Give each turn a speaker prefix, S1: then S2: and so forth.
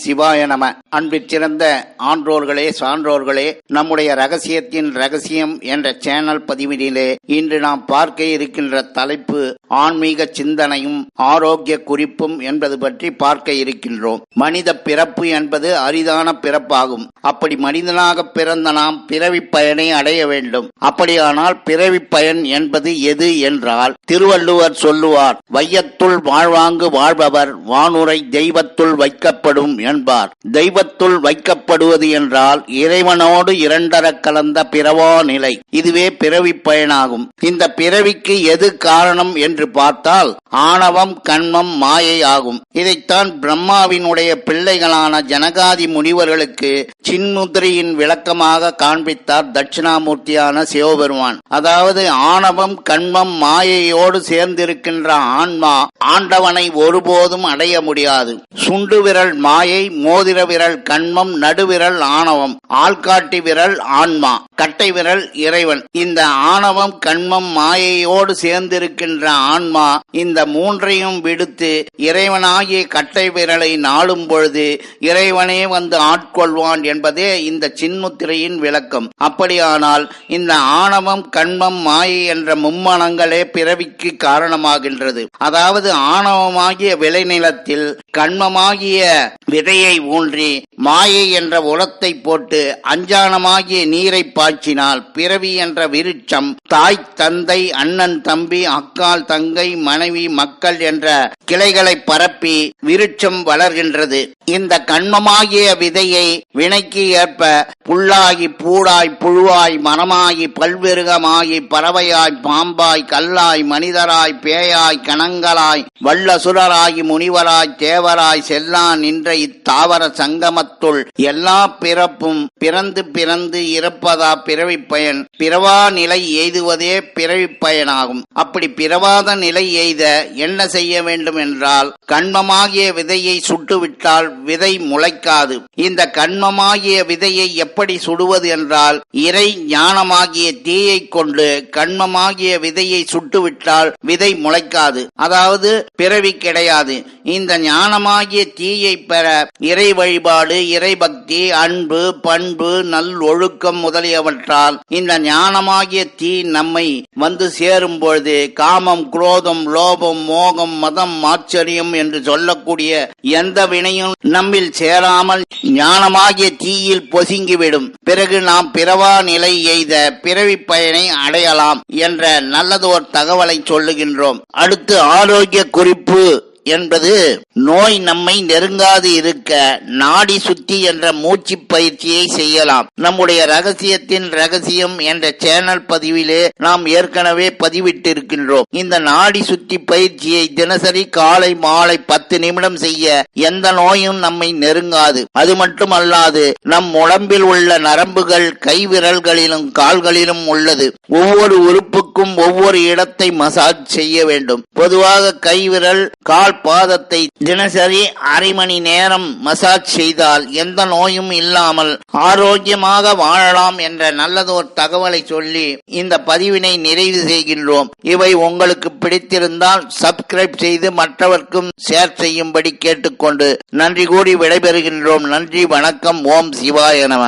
S1: சிவாய நம. அன்பிற்சிறந்த ஆன்றோர்களே சான்றோர்களே நம்முடைய ரகசியத்தின் ரகசியம் என்ற சேனல் பதிவினிலே இன்று நாம் பார்க்க இருக்கின்ற தலைப்பு ஆன்மீக சிந்தனையும் ஆரோக்கிய குறிப்பும் என்பது பற்றி பார்க்க இருக்கின்றோம். மனித பிறப்பு என்பது அரிதான பிறப்பாகும். அப்படி மனிதனாக பிறந்த நாம் பிறவி பயனை அடைய வேண்டும். அப்படியானால் பிறவி பயன் என்பது எது என்றால் திருவள்ளுவர் சொல்லுவார் வையத்துள் வாழ்வாங்கு வாழ்பவர் வானுரை தெய்வத்துள் வைக்கப்படும் என்பார். தெய்வ தெய்வத்துள் வைக்கப்படுவது என்றால் இறைவனோடு இரண்டர கலந்த பிறவா நிலை. இதுவே பிறவி பயனாகும். இந்த பிறவிக்கு எது காரணம் என்று பார்த்தால் ஆணவம் கண்மம் மாயை ஆகும். இதைத்தான் பிரம்மாவினுடைய பிள்ளைகளான ஜனகாதி முனிவர்களுக்கு சின்முதிரியின் விளக்கமாக காண்பித்தார் தட்சிணாமூர்த்தியான சிவபெருமான். அதாவது ஆணவம் கண்மம் மாயையோடு சேர்ந்திருக்கின்ற ஆன்மா ஆண்டவனை ஒருபோதும் அடைய முடியாது. சுண்டு விரல் மாயை மோதிர விரல் கண்மம் நடுவிரல் ஆணவம் ஆள்காட்டி விரல் ஆன்மா கட்டை விரல் இறைவன். இந்த ஆணவம் கண்மம் மாயையோடு சேர்ந்திருக்கின்ற ஆன்மா இந்த மூன்றையும் விடுத்து நாயை கட்டை விரலை நாளும் பொழுது இறைவனே வந்து ஆட்கொள்வான் என்பதே இந்த சின்முத்திரையின் விளக்கம். அப்படியானால் இந்த ஆணவம் கண்மம் மாயை என்ற மும்மணங்களே பிறவிக்கு காரணமாகின்றது. அதாவது ஆணவமாகிய விளைநிலத்தில் கண்மமாகிய விதையை ஊன்றி மாயை என்ற உலத்தை போட்டு அஞ்சானமாகிய நீரை பாய்ச்சினால் பிறவி என்ற விருட்சம் தாய் தந்தை அண்ணன் தம்பி அக்கால் தங்கை மனைவி மக்கள் என்ற கிளைகளை பரப்பி விருட்சம் வளர்கின்றது. இந்த கண்மமாகிய விதையை வினைக்கு ஏற்ப புல்லாகி பூடாய் புழுவாய் மரமாகி பல்விருகமாகி பறவையாய் பாம்பாய் கல்லாய் மனிதராய் பேயாய் கணங்களாய் வல்லசுரராகி முனிவராய் தேவராய் செல்லா நின்ற இத்தாவர சங்கமத்துள் எல்லா பிறப்பும் பிறந்து பிறந்து இறப்பதா பிறவி பயன். பிறவா நிலை எய்துவதே பிறவி பயனாகும். அப்படி பிறவாத நிலை எய்த என்ன செய்ய வேண்டும் என்றால் கண்மமாகிய விதையை சுட்டுவிட்டால் விதை முளைக்காது. இந்த கண்மமாகிய விதையை எப்படி சுடுவது என்றால் இறை ஞானமாகிய தீயை கொண்டு கண்மமாகிய விதையை சுட்டுவிட்டால் விதை முளைக்காது. அதாவது பிறவி கிடையாது. இந்த ஞானமாகிய தீயை பெற இறை வழிபாடு இறை பக்தி அன்பு பண்பு நல் ஒழுக்கம் முதலியவற்றால் இந்த ஞானமாகிய தீ நம்மை வந்து சேரும் பொழுது காமம் குரோதம் லோபம் மோகம் மதம் ஆச்சரியம் என்று சொல்லக்கூடிய எந்த வினையும் நம்மில் சேராமல் ஞானமாகிய தீயில் பொசுங்கிவிடும். பிறகு நாம் பிறவா நிலை எய்த பிறவி பயனை அடையலாம் என்ற நல்லதோர் தகவலை சொல்லுகின்றோம். அடுத்து ஆரோக்கிய குறிப்பு என்பது நோய் நம்மை நெருங்காது இருக்க நாடி சுத்தி என்ற மூச்சு பயிற்சியை செய்யலாம். நம்முடைய ரகசியத்தின் ரகசியம் என்ற சேனல் பதிவிலே நாம் ஏற்கனவே பதிவிட்டிருக்கின்றோம். இந்த நாடி சுத்தி பயிற்சியை தினசரி காலை மாலை பத்து நிமிடம் செய்ய எந்த நோயும் நம்மை நெருங்காது. அது மட்டுமல்லாது நம் உடம்பில் உள்ள நரம்புகள் கை விரல்களிலும் கால்களிலும் உள்ளது. ஒவ்வொரு உறுப்புக்கும் ஒவ்வொரு இடத்தை மசாஜ் செய்ய வேண்டும். பொதுவாக கைவிரல் கால் பாதத்தை தினசரி அரை மணி நேரம் மசாஜ் செய்தால் எந்த நோயும் இல்லாமல் ஆரோக்கியமாக வாழலாம் என்ற நல்லதோர் தகவலை சொல்லி இந்த பதிவினை நிறைவு செய்கின்றோம். இவை உங்களுக்கு பிடித்திருந்தால் சப்ஸ்கிரைப் செய்து மற்றவர்க்கும் ஷேர் செய்யும்படி கேட்டுக்கொண்டு நன்றி கூடி விடைபெறுகின்றோம். நன்றி வணக்கம். ஓம் சிவாய நம.